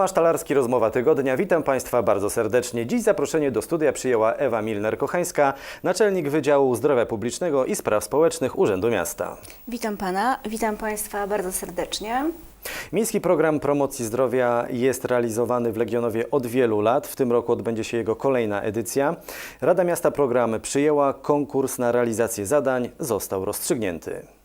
Tomasz Talarski, rozmowa tygodnia. Witam Państwa bardzo serdecznie. Dziś zaproszenie do studia przyjęła Ewa Milner-Kochańska, naczelnik Wydziału Zdrowia Publicznego i Spraw Społecznych Urzędu Miasta. Witam Pana, witam Państwa bardzo serdecznie. Miejski program promocji zdrowia jest realizowany w Legionowie od wielu lat. W tym roku odbędzie się jego kolejna edycja. Rada Miasta program przyjęła, konkurs na realizację zadań został rozstrzygnięty.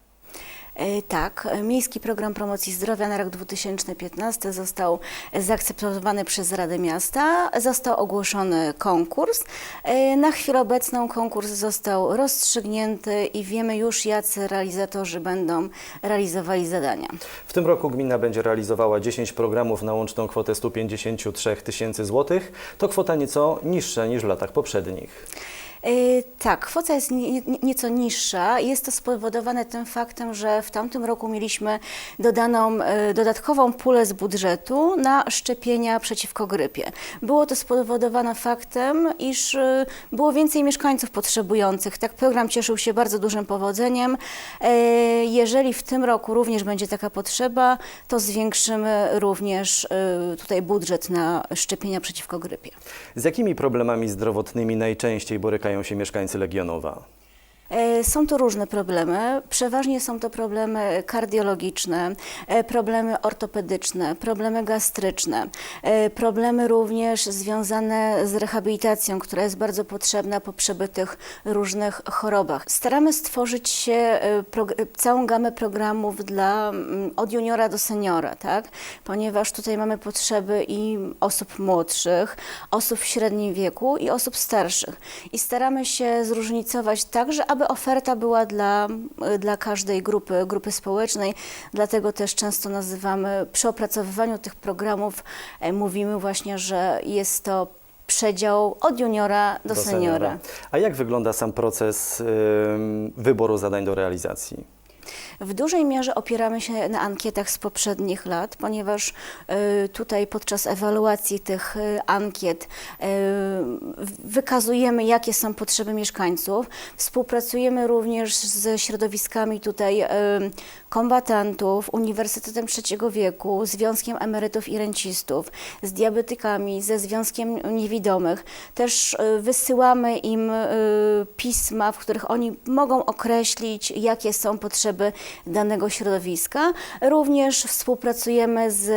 E, Tak, Miejski Program Promocji Zdrowia na rok 2015 został zaakceptowany przez Radę Miasta. Został ogłoszony konkurs. E, Na chwilę obecną konkurs został rozstrzygnięty i wiemy już, jacy realizatorzy będą realizowali zadania. W tym roku gmina będzie realizowała 10 programów na łączną kwotę 153 tysięcy złotych. To kwota nieco niższa niż w latach poprzednich. E, Tak, kwota jest nie, nie, nieco niższa. Jest to spowodowane tym faktem, że w tamtym roku mieliśmy dodaną e, dodatkową pulę z budżetu na szczepienia przeciwko grypie. Było to spowodowane faktem, iż e, było więcej mieszkańców potrzebujących. Tak, program cieszył się bardzo dużym powodzeniem. Jeżeli w tym roku również będzie taka potrzeba, to zwiększymy również tutaj budżet na szczepienia przeciwko grypie. Z jakimi problemami zdrowotnymi najczęściej borykają się mieszkańcy Legionowa? E, Są to różne problemy. Przeważnie są to problemy kardiologiczne, e, problemy ortopedyczne, problemy gastryczne, e, problemy również związane z rehabilitacją, która jest bardzo potrzebna po przebytych różnych chorobach. Staramy stworzyć się całą gamę programów dla mm, od juniora do seniora, tak? Ponieważ tutaj mamy potrzeby i osób młodszych, osób w średnim wieku i osób starszych. I staramy się zróżnicować tak, że aby oferta była dla, dla każdej grupy, grupy społecznej. Dlatego też często nazywamy przy opracowywaniu tych programów, e, mówimy właśnie, że jest to przedział od juniora do, seniora. A jak wygląda sam proces ym, wyboru zadań do realizacji? W dużej mierze opieramy się na ankietach z poprzednich lat, ponieważ y, tutaj podczas ewaluacji tych y, ankiet y, wykazujemy, jakie są potrzeby mieszkańców. Współpracujemy również ze środowiskami tutaj kombatantów, Uniwersytetem Trzeciego Wieku, Związkiem Emerytów i Rencistów, z diabetykami, ze Związkiem Niewidomych. Też wysyłamy im pisma, w których oni mogą określić, jakie są potrzeby danego środowiska. Również współpracujemy z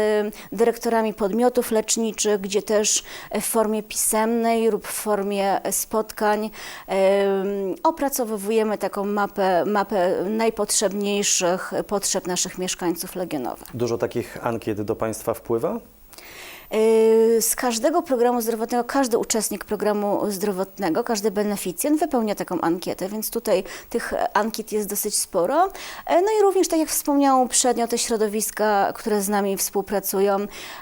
dyrektorami podmiotów leczniczych, gdzie też w formie pisemnej lub w formie spotkań em, opracowujemy taką mapę, mapę najpotrzebniejszych potrzeb naszych mieszkańców legionowych. Dużo takich ankiet do Państwa wpływa? Yy, Z każdego programu zdrowotnego, każdy uczestnik programu zdrowotnego, każdy beneficjent wypełnia taką ankietę, więc tutaj tych ankiet jest dosyć sporo. E, No i również, tak jak wspomniałam uprzednio, te środowiska, które z nami współpracują.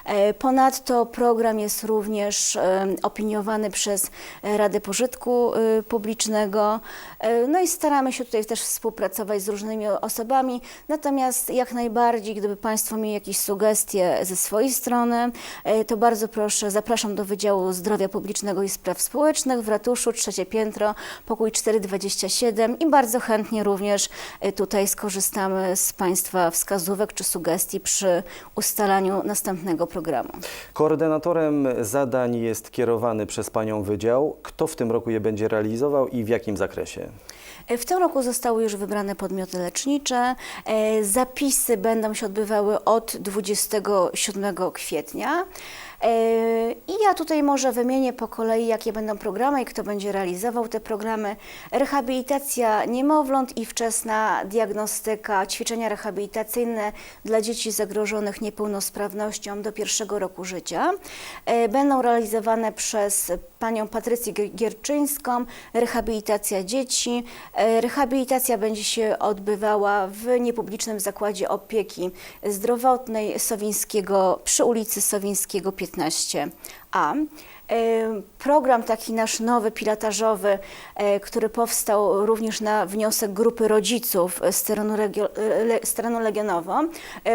E, Ponadto program jest również opiniowany przez Radę Pożytku Publicznego. No i staramy się tutaj też współpracować z różnymi osobami. Natomiast jak najbardziej, gdyby Państwo mieli jakieś sugestie ze swojej strony, to bardzo proszę, zapraszam do Wydziału Zdrowia Publicznego i Spraw Społecznych w ratuszu, trzecie piętro, pokój 427 i bardzo chętnie również e, tutaj skorzystamy z Państwa wskazówek czy sugestii przy ustalaniu następnego programu. Koordynatorem zadań jest kierowany przez Panią Wydział. Kto w tym roku je będzie realizował i w jakim zakresie? W tym roku zostały już wybrane podmioty lecznicze. E, Zapisy będą się odbywały od 27 kwietnia. E, I ja tutaj może wymienię po kolei, jakie będą programy i kto będzie realizował te programy. Rehabilitacja niemowląt i wczesna diagnostyka, ćwiczenia rehabilitacyjne dla dzieci zagrożonych niepełnosprawnością do pierwszego roku życia. E, Będą realizowane przez panią Patrycję Gier- Gierczyńską, rehabilitacja dzieci. E, Rehabilitacja będzie się odbywała w niepublicznym zakładzie opieki zdrowotnej Sowińskiego przy ulicy Sowińskiego 15A. E, Program taki nasz nowy, pilotażowy, e, który powstał również na wniosek grupy rodziców z terenu, regio, e, z terenu Legionowo.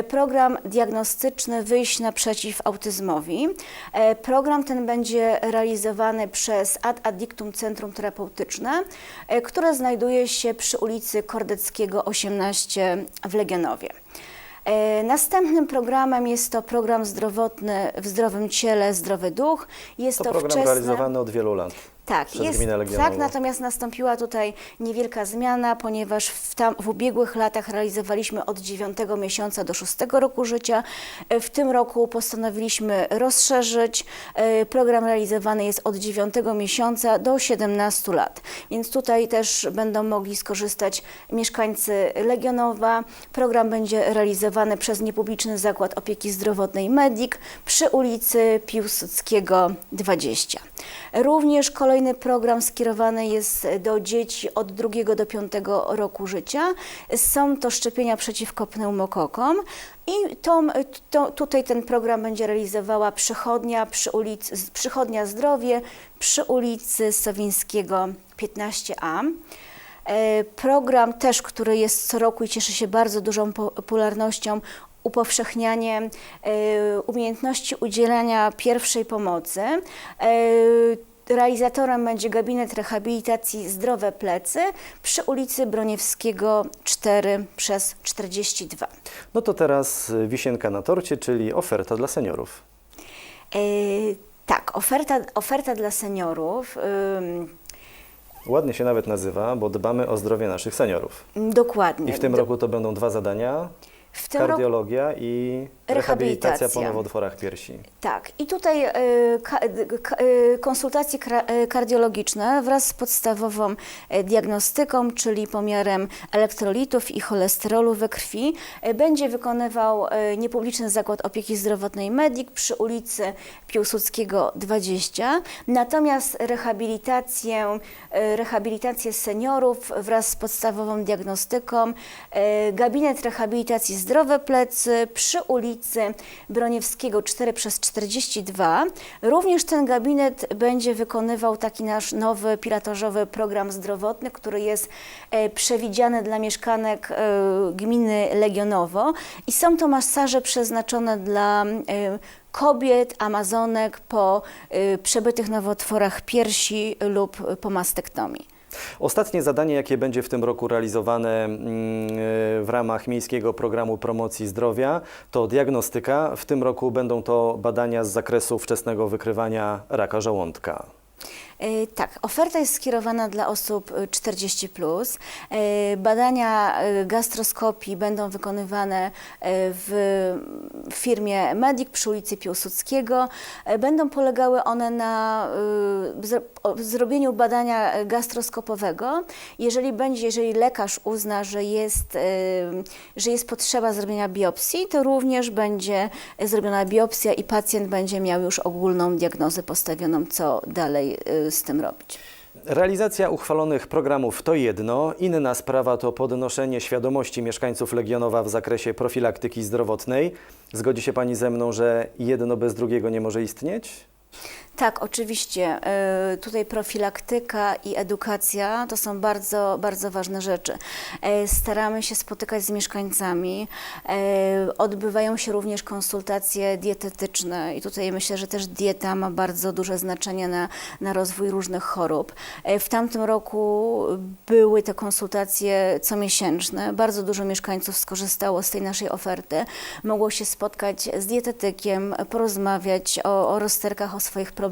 Program diagnostyczny Wyjść naprzeciw autyzmowi. Program ten będzie realizowany przez Ad Addictum Centrum Terapeutyczne, które znajduje się przy ulicy Kordeckiego 18 w Legionowie. E, Następnym programem jest to program zdrowotny w zdrowym ciele, zdrowy duch. Jest To to, program wczesne... realizowany od wielu lat. Tak, jest, tak, natomiast nastąpiła tutaj niewielka zmiana, ponieważ w, tam, w ubiegłych latach realizowaliśmy od 9 miesiąca do 6 roku życia. E, W tym roku postanowiliśmy rozszerzyć. E, Program realizowany jest od 9 miesiąca do 17 lat, więc tutaj też będą mogli skorzystać mieszkańcy Legionowa. Program będzie realizowany przez niepubliczny Zakład Opieki Zdrowotnej Medik przy ulicy Piłsudskiego 20. Również kolejny program skierowany jest do dzieci od drugiego do piątego roku życia. Są to szczepienia przeciwko pneumokokom i tą, to, tutaj ten program będzie realizowała przychodnia, przy ulicy, przychodnia Zdrowie przy ulicy Sowińskiego 15A. E, Program też, który jest co roku i cieszy się bardzo dużą po- popularnością, upowszechnianie e, umiejętności udzielania pierwszej pomocy. Realizatorem będzie gabinet rehabilitacji Zdrowe Plecy przy ulicy Broniewskiego 4 przez 42. No to teraz y, wisienka na torcie, czyli oferta dla seniorów. E, tak, oferta, oferta dla seniorów. Ładnie się nawet nazywa, bo dbamy o zdrowie naszych seniorów. dokładnie. I w tym Do- roku to będą dwa zadania. W tym roku Kardiologia i rehabilitacja po Rehabilitacja. nowotworach piersi. Tak, i tutaj ka, d- k- e, konsultacje kra- kardiologiczne wraz z podstawową diagnostyką, czyli pomiarem elektrolitów i cholesterolu we krwi, będzie wykonywał niepubliczny Zakład Opieki Zdrowotnej Medik przy ulicy Piłsudskiego 20. Natomiast rehabilitację, rehabilitację seniorów wraz z podstawową diagnostyką, gabinet rehabilitacji Zdrowe Plecy przy ulicy Broniewskiego 4 przez 42. Również ten gabinet będzie wykonywał taki nasz nowy pilotażowy program zdrowotny, który jest e, przewidziany dla mieszkanek e, gminy Legionowo i są to masaże przeznaczone dla e, kobiet, amazonek po przebytych nowotworach piersi lub po mastektomii. Ostatnie zadanie, jakie będzie w tym roku realizowane mm, w ramach Miejskiego Programu Promocji Zdrowia, to diagnostyka. W tym roku będą to badania z zakresu wczesnego wykrywania raka żołądka. E, Tak, oferta jest skierowana dla osób e, 40. Plus. E, Badania e, gastroskopii będą wykonywane e, w firmie Medik przy ulicy Piłsudskiego. E, Będą polegały one na e, zrobieniu badania gastroskopowego. Jeżeli będzie, jeżeli lekarz uzna, że jest, e, że jest potrzeba zrobienia biopsji, to również będzie zrobiona biopsja i pacjent będzie miał już ogólną diagnozę postawioną, co dalej e, z tym robić. Realizacja uchwalonych programów to jedno, inna sprawa to podnoszenie świadomości mieszkańców Legionowa w zakresie profilaktyki zdrowotnej. Zgodzi się Pani ze mną, że jedno bez drugiego nie może istnieć? Tak, oczywiście. y, Tutaj profilaktyka i edukacja to są bardzo, bardzo ważne rzeczy. E, Staramy się spotykać z mieszkańcami. E, Odbywają się również konsultacje dietetyczne i tutaj myślę, że też dieta ma bardzo duże znaczenie na, na rozwój różnych chorób. E, W tamtym roku były te konsultacje comiesięczne. Bardzo dużo mieszkańców skorzystało z tej naszej oferty. Mogło się spotkać z dietetykiem, porozmawiać o, o rozterkach, o swoich problemach.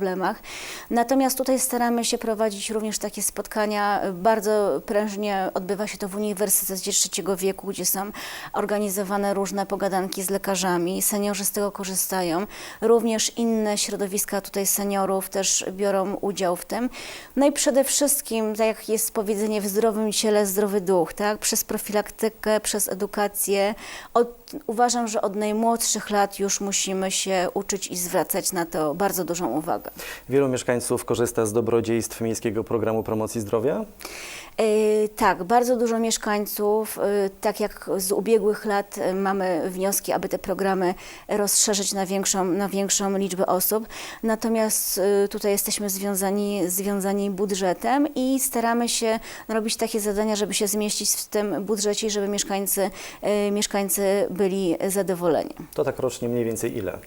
Natomiast tutaj staramy się prowadzić również takie spotkania. Bardzo prężnie odbywa się to w Uniwersytecie Trzeciego Wieku, gdzie są organizowane różne pogadanki z lekarzami. Seniorzy z tego korzystają. Również inne środowiska tutaj seniorów też biorą udział w tym. No i przede wszystkim, tak jak jest powiedzenie, w zdrowym ciele zdrowy duch, tak? Przez profilaktykę, przez edukację. Od, uważam, że od najmłodszych lat już musimy się uczyć i zwracać na to bardzo dużą uwagę. Wielu mieszkańców korzysta z dobrodziejstw Miejskiego Programu Promocji Zdrowia. Yy, tak, bardzo dużo mieszkańców, yy, tak jak z ubiegłych lat yy, mamy wnioski, aby te programy rozszerzyć na większą, na większą liczbę osób. Natomiast yy, tutaj jesteśmy związani, związani budżetem i staramy się robić takie zadania, żeby się zmieścić w tym budżecie i żeby mieszkańcy, yy, mieszkańcy byli zadowoleni. To tak rocznie mniej więcej ile?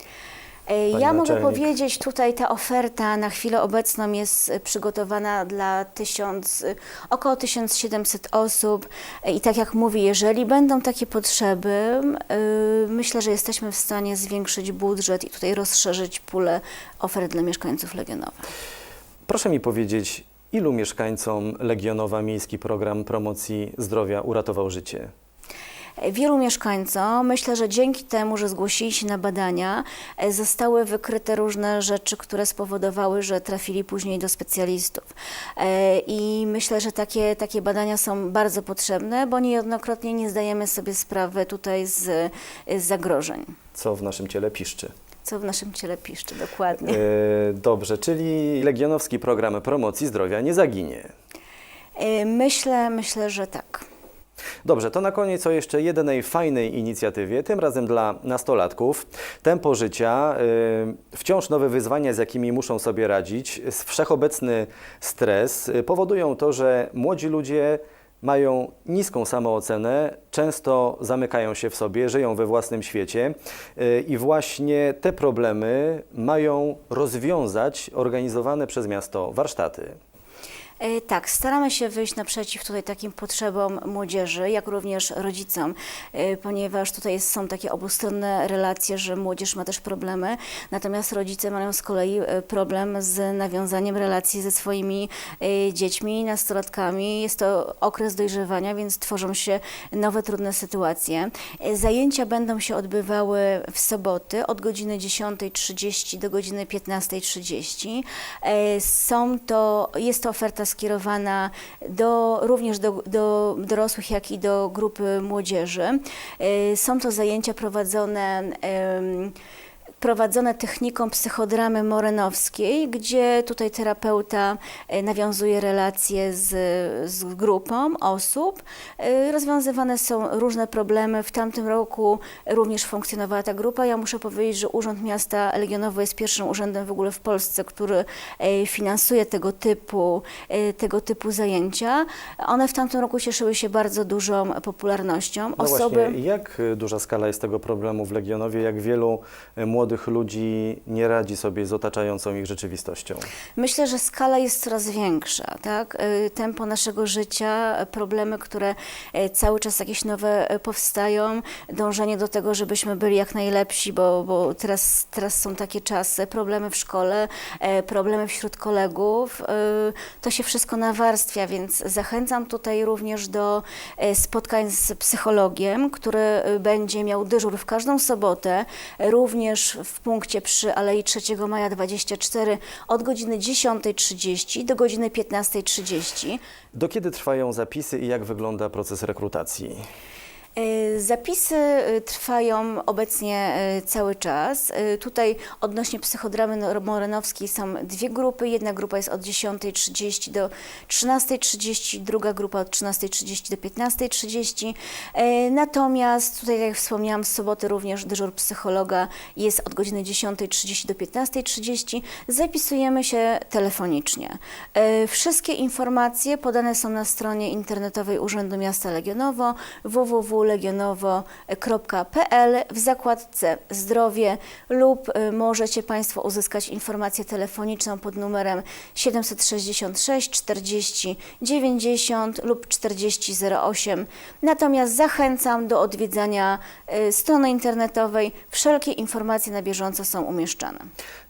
Pani Ja mogę naczelnik. powiedzieć, tutaj ta oferta na chwilę obecną jest e, przygotowana dla tysiąc, e, około 1700 osób E, i tak jak mówię, jeżeli będą takie potrzeby, myślę, że jesteśmy w stanie zwiększyć budżet i tutaj rozszerzyć pulę ofert dla mieszkańców Legionowa. Proszę mi powiedzieć, ilu mieszkańcom Legionowa Miejski Program Promocji Zdrowia uratował życie? Wielu mieszkańcom, myślę, że dzięki temu, że zgłosili się na badania, e, zostały wykryte różne rzeczy, które spowodowały, że trafili później do specjalistów. E, I myślę, że takie, takie badania są bardzo potrzebne, bo niejednokrotnie nie zdajemy sobie sprawy tutaj z, z zagrożeń, Co w naszym ciele piszczy? co w naszym ciele piszczy dokładnie. E, dobrze, czyli Legionowski Program Promocji Zdrowia nie zaginie. Myślę, myślę, że tak. Dobrze, to na koniec o jeszcze jednej fajnej inicjatywie, tym razem dla nastolatków. Tempo życia, y, wciąż nowe wyzwania, z jakimi muszą sobie radzić, wszechobecny stres y, powodują to, że młodzi ludzie mają niską samoocenę, często zamykają się w sobie, żyją we własnym świecie y, i właśnie te problemy mają rozwiązać organizowane przez miasto warsztaty. E, Tak, staramy się wyjść naprzeciw tutaj takim potrzebom młodzieży, jak również rodzicom, e, ponieważ tutaj są takie obustronne relacje, że młodzież ma też problemy, natomiast rodzice mają z kolei e, problem z nawiązaniem relacji ze swoimi dziećmi, nastolatkami. Jest to okres dojrzewania, więc tworzą się nowe, trudne sytuacje. Zajęcia będą się odbywały w soboty od godziny 10.30 do godziny 15.30. E, Są to, jest to oferta skierowana do, również do, do dorosłych, jak i do grupy młodzieży. E, Są to zajęcia prowadzone prowadzone techniką psychodramy morenowskiej, gdzie tutaj terapeuta e, nawiązuje relacje z, z grupą osób. E, Rozwiązywane są różne problemy. W tamtym roku również funkcjonowała ta grupa. Ja muszę powiedzieć, że Urząd Miasta Legionowo jest pierwszym urzędem w ogóle w Polsce, który e, finansuje tego typu, tego typu zajęcia. One w tamtym roku cieszyły się bardzo dużą popularnością. No Osoby... właśnie, jak duża skala jest tego problemu w Legionowie? Jak wielu y, młodych ludzi nie radzi sobie z otaczającą ich rzeczywistością? Myślę, że skala jest coraz większa, tak? Y, Tempo naszego życia, problemy, które y, cały czas jakieś nowe y, powstają, dążenie do tego, żebyśmy byli jak najlepsi, bo, bo teraz, teraz są takie czasy, problemy w szkole, problemy wśród kolegów, to się wszystko nawarstwia, więc zachęcam tutaj również do spotkań z psychologiem, który będzie miał dyżur w każdą sobotę, również w punkcie przy Alei 3 Maja 24 od godziny 10.30 do godziny 15.30. Do kiedy trwają zapisy i jak wygląda proces rekrutacji? E, Zapisy e, trwają obecnie e, cały czas. Tutaj odnośnie psychodramy morenowskiej są dwie grupy. Jedna grupa jest od 10.30 do 13.30, druga grupa od 13.30 do 15.30. E, Natomiast tutaj, tak jak wspomniałam, w soboty również dyżur psychologa jest od godziny 10.30 do 15.30. Zapisujemy się telefonicznie. Wszystkie informacje podane są na stronie internetowej Urzędu Miasta Legionowo www.legionowo.pl w zakładce zdrowie lub y, możecie Państwo uzyskać informację telefoniczną pod numerem 766 40 90 lub 40 08. Natomiast zachęcam do odwiedzania y, strony internetowej. Wszelkie informacje na bieżąco są umieszczane.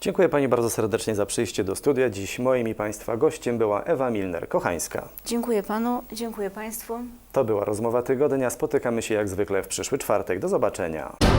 Dziękuję Pani bardzo serdecznie za przyjście do studia. Dziś moim i Państwa gościem była Ewa Milner-Kochańska. Dziękuję Panu, dziękuję Państwu. To była rozmowa tygodnia. Spotykamy się jak zwykle w przyszły czwartek. Do zobaczenia.